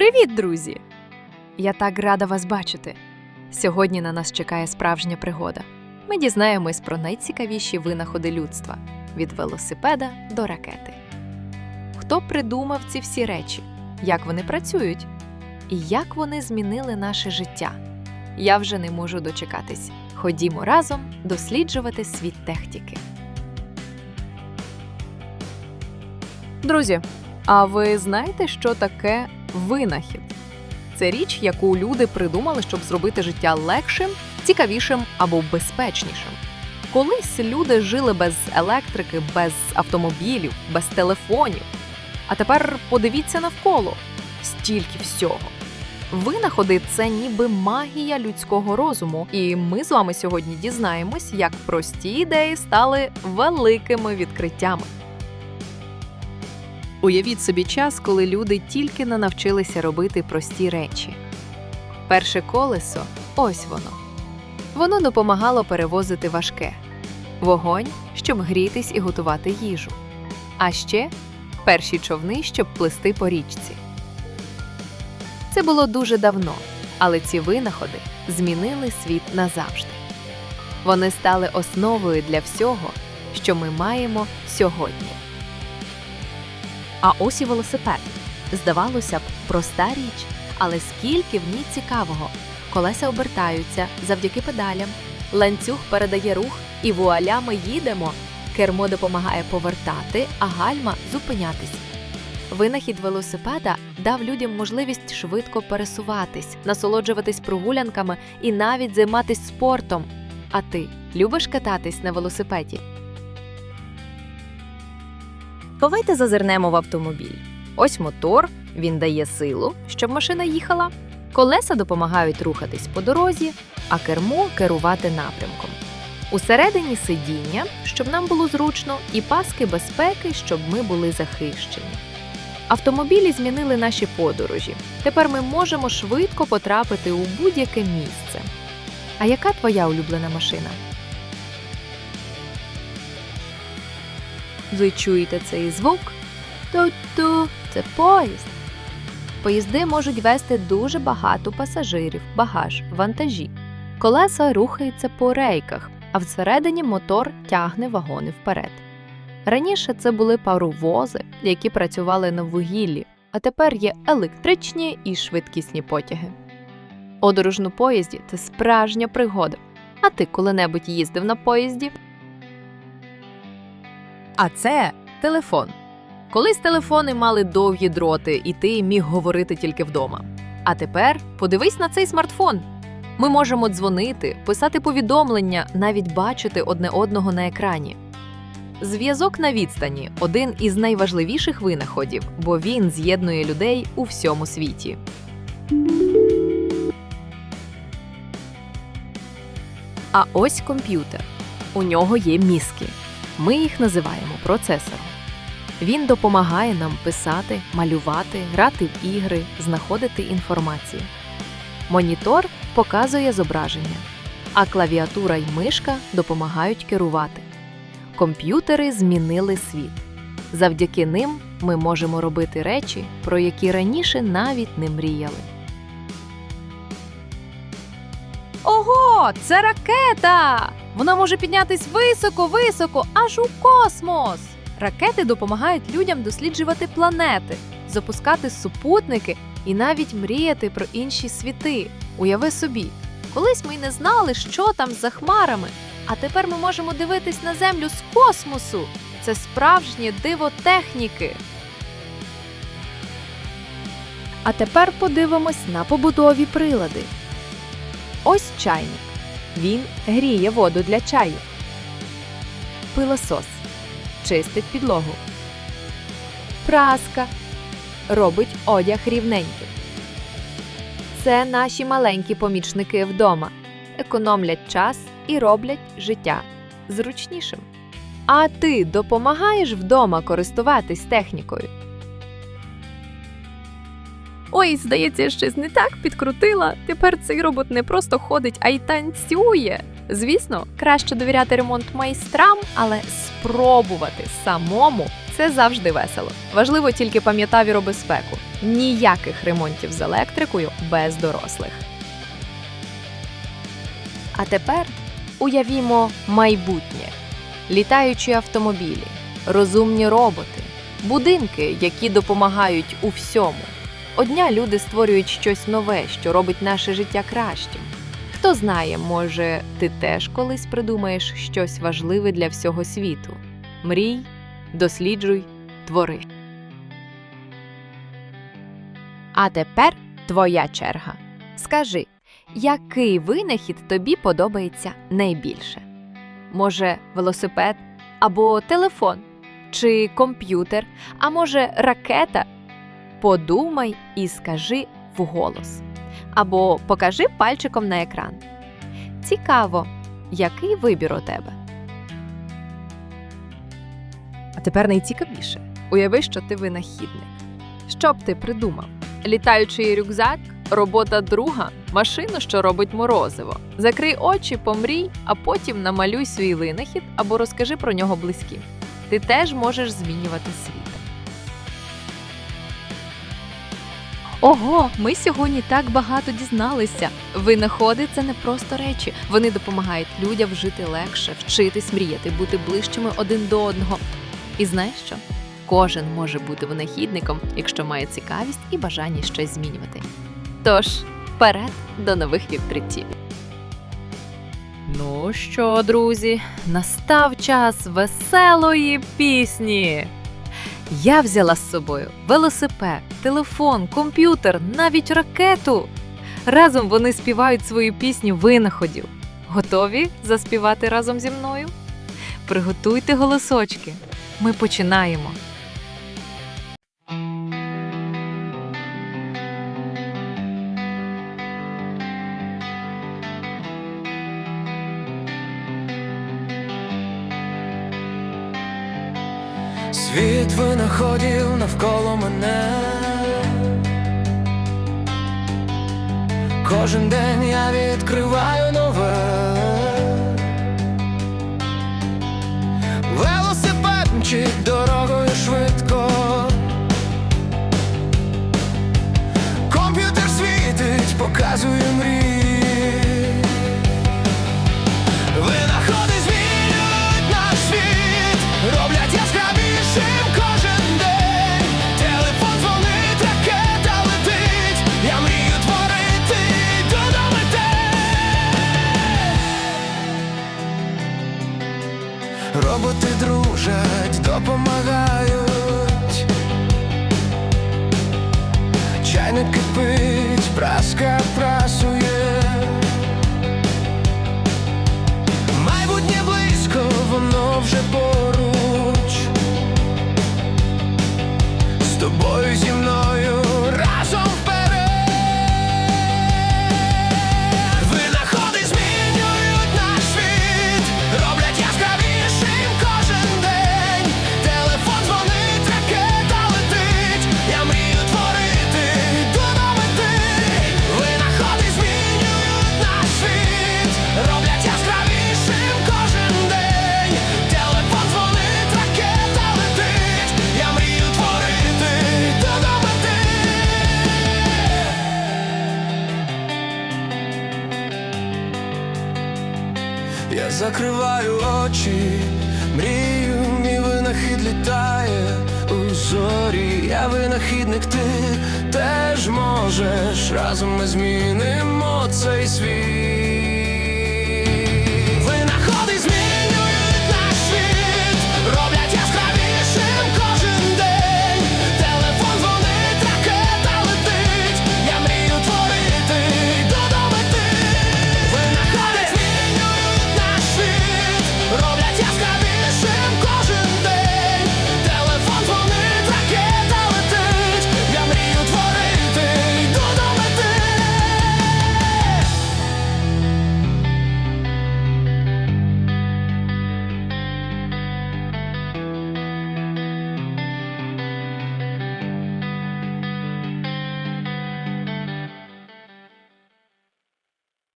Привіт, друзі! Я так рада вас бачити. Сьогодні на нас чекає справжня пригода. Ми дізнаємось про найцікавіші винаходи людства від велосипеда до ракети. Хто придумав ці всі речі? Як вони працюють? І як вони змінили наше життя? Я вже не можу дочекатись. Ходімо разом досліджувати світ техніки. Друзі, а ви знаєте, що таке винахід? Це річ, яку люди придумали, щоб зробити життя легшим, цікавішим або безпечнішим. Колись люди жили без електрики, без автомобілів, без телефонів. А тепер подивіться навколо стільки всього. Винаходи це ніби магія людського розуму, і ми з вами сьогодні дізнаємось, як прості ідеї стали великими відкриттями. Уявіть собі час, коли люди тільки не навчилися робити прості речі. Перше колесо ось воно. Воно допомагало перевозити важке вогонь, щоб грітись і готувати їжу. А ще перші човни, щоб плисти по річці. Це було дуже давно, але ці винаходи змінили світ назавжди. Вони стали основою для всього, що ми маємо сьогодні. А ось і велосипед. Здавалося б, проста річ, але скільки в ній цікавого. Колеса обертаються завдяки педалям, ланцюг передає рух, і вуаля ми їдемо. Кермо допомагає повертати, а гальма зупинятись. Винахід велосипеда дав людям можливість швидко пересуватись, насолоджуватись прогулянками і навіть займатися спортом. А ти любиш кататись на велосипеді? Давайте зазирнемо в автомобіль. Ось мотор, він дає силу, щоб машина їхала. Колеса допомагають рухатись по дорозі, а кермо керувати напрямком. Усередині сидіння, щоб нам було зручно, і паски безпеки, щоб ми були захищені. Автомобілі змінили наші подорожі. Тепер ми можемо швидко потрапити у будь-яке місце. А яка твоя улюблена машина? Ви чуєте цей звук? Ту-ту, це поїзд. Поїзди можуть вести дуже багато пасажирів, багаж, вантажі. Колеса рухаються по рейках, а всередині мотор тягне вагони вперед. Раніше це були паровози, які працювали на вугіллі, а тепер є електричні і швидкісні потяги. Подорож на поїзді це справжня пригода. А ти коли-небудь їздив на поїзді? А це телефон. Колись телефони мали довгі дроти, і ти міг говорити тільки вдома. А тепер подивись на цей смартфон. Ми можемо дзвонити, писати повідомлення, навіть бачити одне одного на екрані. Зв'язок на відстані один із найважливіших винаходів, бо він з'єднує людей у всьому світі. А ось комп'ютер. У нього є мізки. Ми їх називаємо процесором. Він допомагає нам писати, малювати, грати в ігри, знаходити інформацію. Монітор показує зображення, а клавіатура й мишка допомагають керувати. Комп'ютери змінили світ. Завдяки ним ми можемо робити речі, про які раніше навіть не мріяли. Ого, це ракета! Вона може піднятись високо-високо, аж у космос. Ракети допомагають людям досліджувати планети, запускати супутники і навіть мріяти про інші світи. Уяви собі, колись ми й не знали, що там за хмарами, а тепер ми можемо дивитись на землю з космосу. Це справжнє диво техніки. А тепер подивимось на побутові прилади. Ось чайник. Він гріє воду для чаю. Пилосос чистить підлогу. Праска робить одяг рівненьким. Це наші маленькі помічники вдома. Економлять час і роблять життя зручнішим. А ти допомагаєш вдома користуватись технікою? Ой, здається, я щось не так підкрутила. Тепер цей робот не просто ходить, а й танцює. Звісно, краще довіряти ремонт майстрам, але спробувати самому це завжди весело. Важливо тільки пам'ятати про безпеку. Ніяких ремонтів з електрикою без дорослих. А тепер уявімо майбутнє: літаючі автомобілі, розумні роботи, будинки, які допомагають у всьому. Одня люди створюють щось нове, що робить наше життя кращим. Хто знає, може, ти теж колись придумаєш щось важливе для всього світу. Мрій, досліджуй, твори. А тепер твоя черга. Скажи, який винахід тобі подобається найбільше? Може, велосипед або телефон, чи комп'ютер, а може, ракета? Подумай і скажи вголос. Або покажи пальчиком на екран. Цікаво, який вибір у тебе? А тепер найцікавіше. Уяви, що ти винахідник. Що б ти придумав? Літаючий рюкзак, робота друга, машину, що робить морозиво. Закрий очі, помрій, а потім намалюй свій винахід або розкажи про нього близьким. Ти теж можеш змінювати світ. Ого, ми сьогодні так багато дізналися. Винаходи це не просто речі. Вони допомагають людям жити легше, вчитись мріяти, бути ближчими один до одного. І знаєш що? Кожен може бути винахідником, якщо має цікавість і бажання щось змінювати. Тож, вперед до нових відкриттів. Ну що, друзі, настав час веселої пісні. Я взяла з собою велосипед, телефон, комп'ютер, навіть ракету. Разом вони співають свою пісню винаходів. Готові заспівати разом зі мною? Приготуйте голосочки. Ми починаємо. Світ винаходів навколо мене. Кожен день я відкриваю нове. Кипить, праска прасує. Я винахідник, ти теж можеш. Разом ми змінимо цей світ.